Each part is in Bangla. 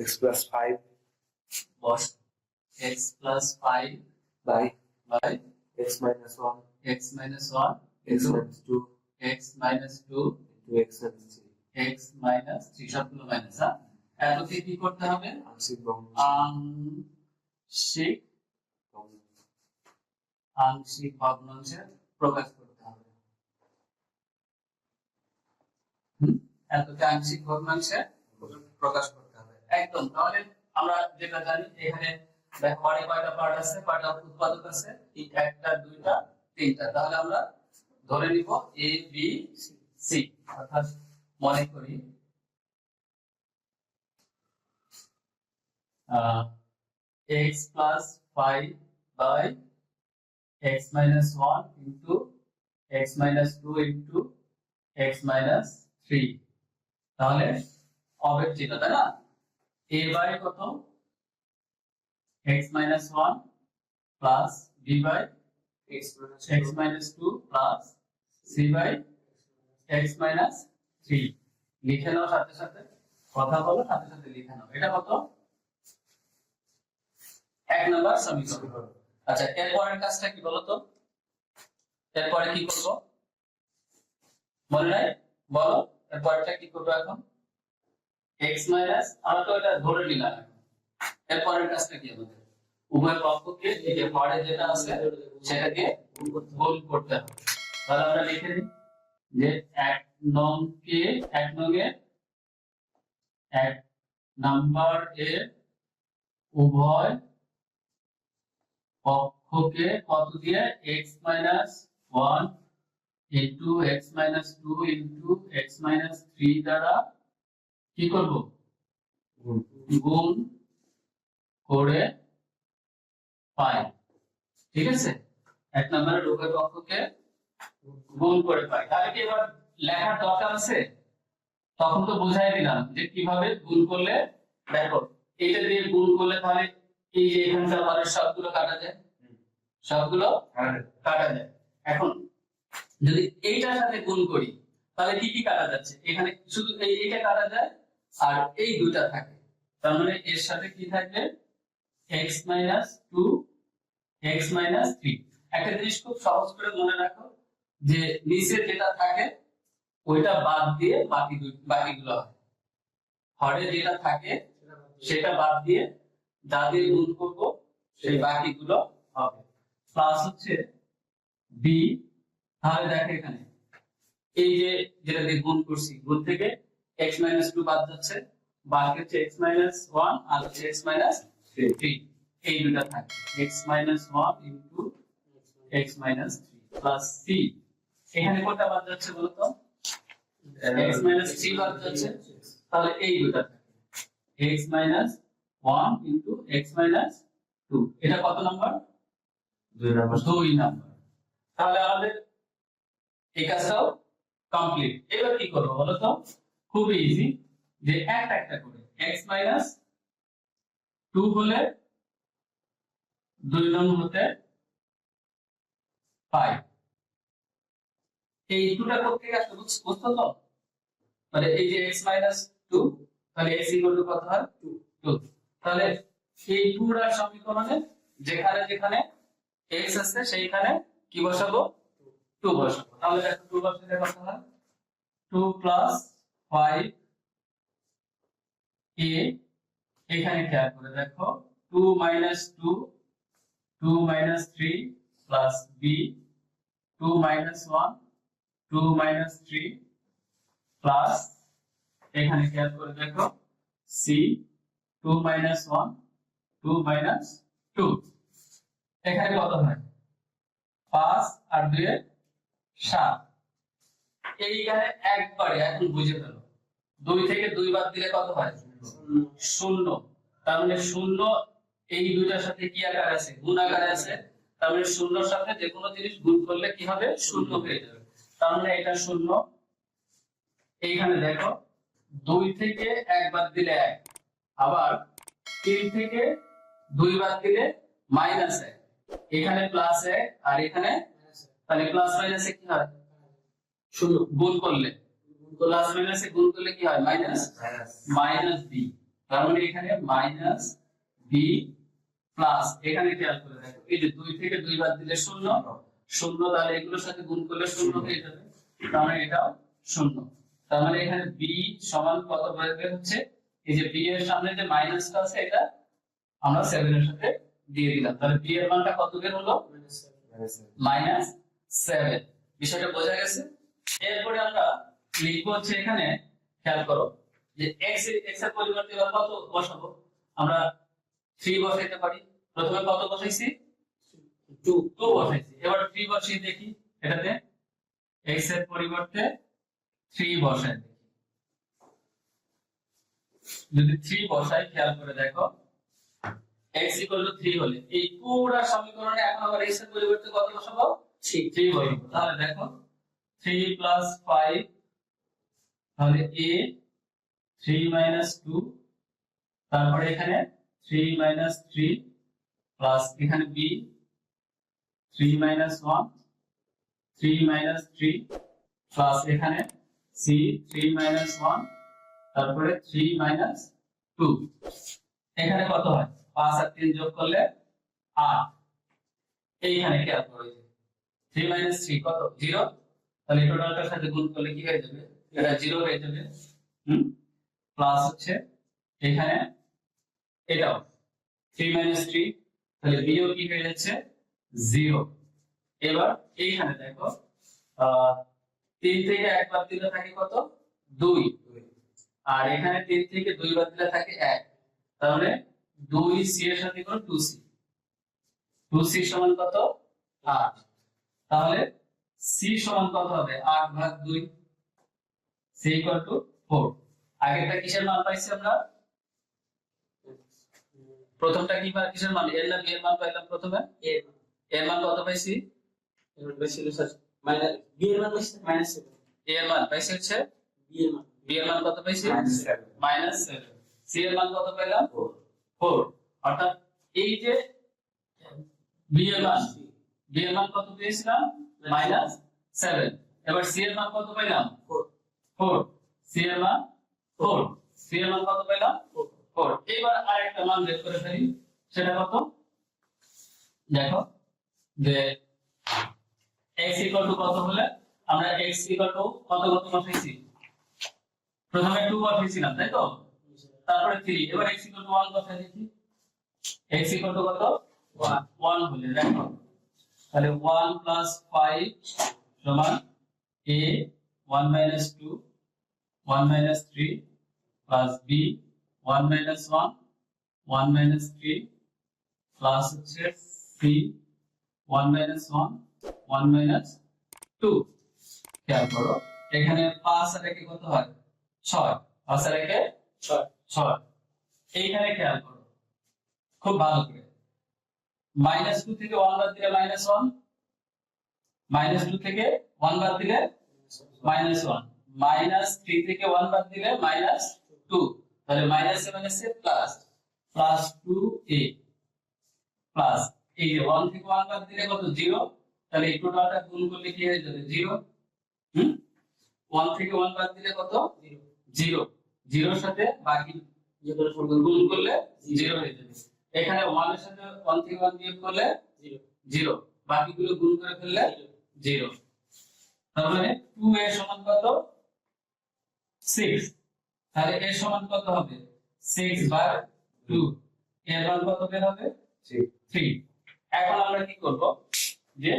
x plus 5 বস এক্স প্লাস ফাইভ by বাই x minus 1 x minus one x minus 2 x minus two into x minus 3 x minus three সবগুলো মাইনাস হ্যাঁ? এতকে কি করতে হবে? আংশিক ভগ্নাংশ আংশিক আংশিক ভগ্নাংশে প্রকাশ করতে হবে? এতকে আংশিক ভগ্নাংশে প্রকাশ করতে হবে। একদম। তাহলে আমরা যেটা জানি এখানে বাড়ি কয়টা পার্ট আছে, কয়টা উৎপাদক আছে? এই একটা, দুইটা, তিনটা। তাহলে আমরা ধরে নিব এ বি সি অর্থাৎ মনে করি x plus 5 by x minus 1 into x minus 2 into x minus 3 তাহলে চিহ্ন তাই না? A বাই কত? x minus 1 plus b by x minus 2 plus c by x minus 3 লিখে নাও সাথে সাথে। কথা বলো সাথে সাথে লিখে নাও। এটা কত? এক নম্বর সমীকরণ। আচ্ছা এরপরের কাজটা কি বলতো এরপরে কি করব? মনে নাই? বলো এরপরটা কি করব এখন? X মাইনাস আমরা তো এটা ধরে নিলাম। এরপরের কাজটা কি আমাদের উভয় পক্ষকে এই পরে যেটা আছে, সেটাকে গুণ করতে হবে। তাহলে আমরা লিখে দিই যে এক নং কে এক নং এ এক নাম্বার এর উভয় পক্ষকে কত দিয়ে? X minus one into x minus two into x minus three দ্বারা কি করব? গুণ করে পাই। ঠিক আছে? এক নম্বরের উভয় পক্ষকে গুণ করে পাই। তাহলে কি এবার লেখার দরকার আছে? তখন তো বুঝাই দিলাম যে কীভাবে গুণ করলে দেখো এটা দিয়ে গুণ করলে তাহলে এই যে এখানকার মানে সবগুলো কাটা যায়? সবগুলো কাটা যায়। এখন যদি এইটার সাথে গুণ করি তাহলে কি কি কাটা যাচ্ছে? এখানে শুধু এই এইটা কাটা যায় আর এই দুটা থাকে। তার মানে এর সাথে কি থাকবে? X minus two x minus three একটা জিনিস খুব সহজ করে মনে রাখো যে নিচে যেটা থাকে, ওইটা বাদ দিয়ে বাকি বাকিগুলো হয়। হরে যেটা থাকে, সেটা বাদ দিয়ে দিয়ে গুণ করব, সেই বাকিগুলো হবে। প্লাস হচ্ছে বি তাহলে দেখো এখানে, এই যে যেটা দিয়ে গুণ করছি, গুণ থেকে এক্স মাইনাস টু বাদ যাচ্ছে বাকি হচ্ছে এক্স মাইনাস ওয়ান আর হচ্ছে এক্স মাইনাস থ্রি এই দুটা থাকে। X minus one into x minus three plus C এখানে কোনটা বাদ যাচ্ছে বলতো? এক্স মাইনাস থ্রি বাদ যাচ্ছে। তাহলে এই দুটা থাকে। X minus one into x minus two এটা কত নাম্বার? দুই নম্বর। দুই নাম্বার। তাহলে আমাদের এই কাজটাও কমপ্লিট এবার কি করব বলো তো খুবই ইজি যে একটা একটা করে এক্স মাইনাস টু হলে দুই নং হতে পাই এই টুটা করতে আসলে বুঝ- বুঝতো তো? মানে এই যে এক্স মাইনাস টু তাহলে এক্স ইকুয়াল টু কত হয়? টু টু তাহলে এই টুটার সমীকরণে যেখানে যেখানে এক্স আছে সেইখানে কি বসাবো? টু বসাবো। তাহলে দেখো টু বসালে কত হয়? টু প্লাস ফাইভ এ এখানে খেয়াল করে দেখো two minus two two minus three plus B two minus one two minus three plus এখানে খেয়াল করে দেখো C two minus one two minus two এখানে কত হয়? পাঁচ আর দুয়ে সাত। এইখানে একবারে এখন বুঝে ফেলো। দুই থেকে দুই বাদ দিলে কত হয়? শূন্য। তার মানে শূন্য এই দুইটার সাথে কি আকার আছে? গুণ আকার আছে। তার মানে শূন্যর সাথে যে কোনো জিনিস গুণ করলে কি হবে? শূন্য হয়ে যাবে। তার মানে এটা শূন্য। এইখানে দেখো দুই থেকে এক বাদ দিলে এক। আবার তিন থেকে দুই বাদ দিলে মাইনাস এক। এখানে প্লাস এক আর এখানে তাহলে প্লাস মাইনাসে কি হয়? শূন্য গুণ করলে। প্লাস মাইনাসে গুণ করলে কি হয়? মাইনাস মাইনাস বি তার মানে এখানে মাইনাস বি প্লাস এখানে খেয়াল করে দেখো এই যে দুই থেকে দুই বাদ দিলে শূন্য। শূন্য তাহলে এগুলোর সাথে গুণ করলে শূন্য হয়ে যাবে। তার মানে এটাও শূন্য। তার মানে এখানে বি সমান কত বের হচ্ছে? এই যে বি এর সামনে যে মাইনাসটা আছে এটা আমরা সেভেন এর সাথে দিয়ে দিলাম। তাহলে বি এর মানটা কত বের হলো? মাইনাস সেভেন বিষয়টা বোঝা গেছে? এরপরে আমরা লিখব হচ্ছে এখানে খেয়াল করো যে এক্স এক্সের পরিবর্তে এবার কত বসাবো? আমরা থ্রি বসাইতে পারি। প্রথমে কত বসাইছি? টু টু বসাইছি। এবার থ্রি বসিয়ে দেখি এটাতে এক্সের পরিবর্তে থ্রি বসাই দেখি। যদি থ্রি বসাই খেয়াল করে দেখো x ইকুয়াল টু 3 হলে এই পুরো সমীকরণে এখন আবার x এর পরিবর্তে কত বসাবো? 3 3 বসাবো। তাহলে দেখো 3 প্লাস 5 তাহলে a 3 মাইনাস 2 তারপরে এখানে 3 মাইনাস 3 প্লাস এখানে b 3 মাইনাস 1 3 মাইনাস 3 প্লাস এখানে c 3 মাইনাস 1 তারপরে 3 মাইনাস 2 এখানে কত হয়? পাঁচ আর তিন যোগ করলে আট। এইখানে খেয়াল করে থ্রি মাইনাস থ্রি কত? জিরো তাহলে টোটালটার সাথে গুণ করলে কি হয়ে যাবে? এটা জিরো হয়ে যাবে। হুম? প্লাস হচ্ছে এখানে এটাও। থ্রি মাইনাস থ্রি তাহলে বিও কি হয়ে যাচ্ছে? জিরো এবার এইখানে দেখো তিন থেকে একবার দিলে থাকে কত? দুই। আর এখানে তিন থেকে দুই বার দিলে থাকে এক। তাহলে দুই সি এর সাথে করো টু সি টু সি সমান কত? আট। তাহলে সি সমান কত হবে আট ভাগ দুই সি ইকুয়াল টু ফোর আগেরটা কিসের মান পাইছি আমরা? প্রথমটা কি বা কিসের মান? এর না বি এর মান পাইলাম প্রথমে? এর মান। কত পাইছি? এ এর মান পাইছি হচ্ছে? বি এর মান। কত পাইছি? মাইনাস সেভেন সি এর মান কত পাইলাম? ফোর অর্থাৎ এই যে বি এর মান বি এর মান কত পেয়েছিলাম? Minus seven. এবার সি এর মান কত পেলাম ফোর সি এর মান ফোর সি এর মান কত পেলাম ফোর এবার আরেকটা মান বের করে ফেলি। সেটা কত? দেখো যে x ইকুয়াল টু কত হলে আমরা x ইকুয়াল টু কত কত বসাইছি প্রথমে 2 বসাইছিলাম তাই তো? তারপরে 3 এবার x ইকুয়াল টু 1 বসাই দিচ্ছি x ইকুয়াল টু কত? 1 1 হলে দেখো। তাহলে 1 প্লাস 5 সমান a 1 minus 2 1 minus 3 plus b 1 minus 1 1 minus 3 plus হচ্ছে c 1 মাইনাস 1 1 মাইনাস 2 খেয়াল করো এখানে 5 আর একে কত হয়? 6 5 আর একে 6 6 এইখানে খেয়াল করো। খুব ভালো করে। মাইনাস টু থেকে ওয়ান বাদ দিলে মাইনাস ওয়ান মাইনাস টু থেকে ওয়ান বাদ দিলে মাইনাস ওয়ান মাইনাস থ্রি থেকে ওয়ান বাদ দিলে মাইনাস টু তাহলে minus A minus plus plus two A plus এই যে ওয়ান থেকে ওয়ান বাদ দিলে কত? জিরো তাহলে এই টোটালটা গুণ করলে কি হয়ে যাবে? জিরো হুম? ওয়ান থেকে ওয়ান বাদ দিলে কত? জিরো জিরোর সাথে বাকি গুণ করলে জিরো হয়ে যাবে। এখানে ওয়ানের সাথে ওয়ান থেকে ওয়ান বিয়োগ করলে জিরো বাকিগুলো গুণ করে ফেললে জিরো তার মানে টু এ সমান কত? সিক্স তাহলে এ সমান কত হবে? সিক্স বার টু এর মান কত বের হবে? থ্রি এখন আমরা কি করব? যে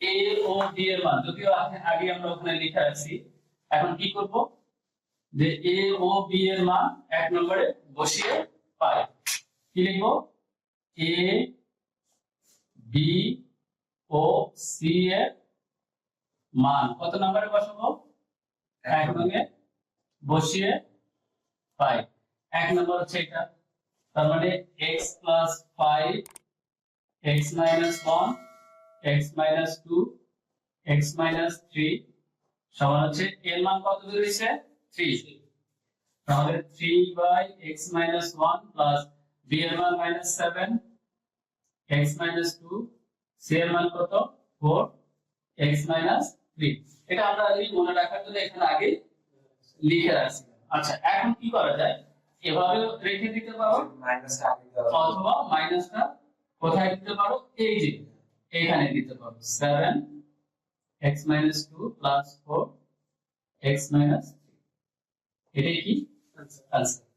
এ ও বি এর মান যদিও আগে- আগে আমরা ওখানে লিখে রাখছি এখন কি করব? যে এ ও বি এর মান এক নম্বরে বসিয়ে পাই। কি লিখব? এ বি ও সি এর মান। কত নম্বরে বসাবো? এক নম্বরে। বসিয়ে পাই। এক নম্বর হচ্ছে এটা। তার মানে x plus five x minus one x minus two x minus three সমান হচ্ছে এর মান কত বেরিয়েছে? থ্রি তাহলে three by x minus one plus এর মান minus seven x minus two C এর মান কত? ফোর এক্স মাইনাস থ্রি এটা আমরা মনে রাখার জন্য এখানে আগে লিখে রাখছি। আচ্ছা এখন কি করা যায়? এভাবে রেখে দিতে পারো। অথবা মাইনাসটা কোথায় দিতে পারো? এই যে এখানে দিতে পারো। Seven x minus two plus four x minus এটাই কি? আনসার